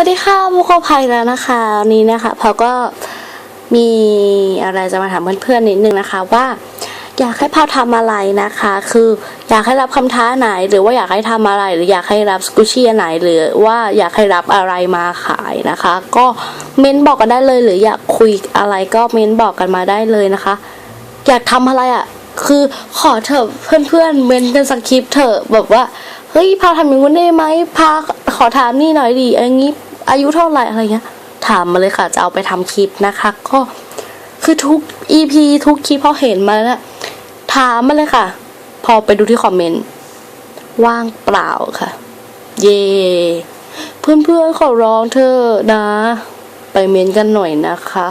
สวัสดีค่ะพวกเขาภัยแล้วนะคะวันนี้นะคะพอก็มีอะไรจะมาถามเพื่อนๆนิดนึงนะคะว่า อยากให้พาทำอะไรนะคะ คืออยากให้รับคำท้าไหน หรือว่าอยากให้ทำอะไร หรืออยากให้รับสกุชี่ไหน หรือว่าอยากให้รับอะไรมาขายนะคะ ก็เม้นบอกกันได้เลย หรืออยากคุยอะไรก็เม้นบอกกันมาได้เลยนะคะ อยากทำอะไรอะ่ะคือขอเถอะเพื่อนๆเม้นกันสคริปเถอะแบบว่าเฮ้ยพาทำอย่างนู้นได้ไหมพาขอถามนี่หน่อยดิอย่างนี้ อายุเท่าไหร่อะไรเงี้ย ถามมาเลยค่ะจะเอาไปทำคลิปนะคะ ก็คือทุก EP ทุกคลิปพอเห็นมาแล้วถามมาเลยค่ะ พอไปดูที่คอมเมนต์ว่างเปล่าค่ะ เย่เพื่อนๆขอร้องเธอนะ ไปเมนกันหน่อยนะคะ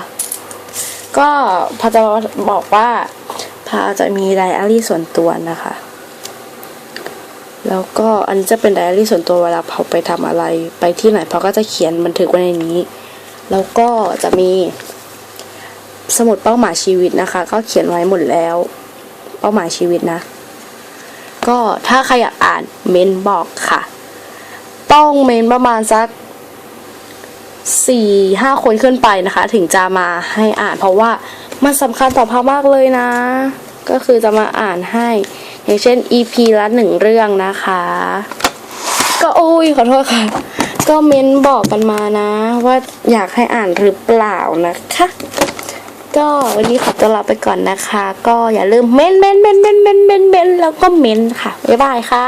ก็พาจะบอกว่าพาจะมีไดอารี่ส่วนตัวนะคะ แล้วก็อันนี้จะเป็นไดอารี่ส่วนตัวเวลาพอไปทำอะไร ไปที่ไหนพอก็จะเขียนบันทึกไว้ในนี้ แล้วก็จะมี สมุดเป้าหมายชีวิตนะคะ ก็เขียนไว้หมดแล้ว เป้าหมายชีวิตนะ ก็ถ้าใครอยากอ่านเมนบอกค่ะ ต้องเมนประมาณสักสี่ห้าคนขึ้นไปนะคะ ถึงจะมาให้อ่านเพราะว่ามันสำคัญต่อพามากเลยนะ ก็คือจะมาอ่านให้ อย่างเช่น EP ละหนึ่งเรื่องนะคะ ก็โอ้ยขอโทษค่ะ ก็เม้นบอกกันมานะ ว่าอยากให้อ่านหรือเปล่านะคะ ก็วันนี้ขอตัวลาไปก่อนนะคะ ก็อย่าลืมเม้นเม้นเม้นเม้นเม้นเม้นเม้นแล้วก็เม้นค่ะบ๊ายบายค่ะ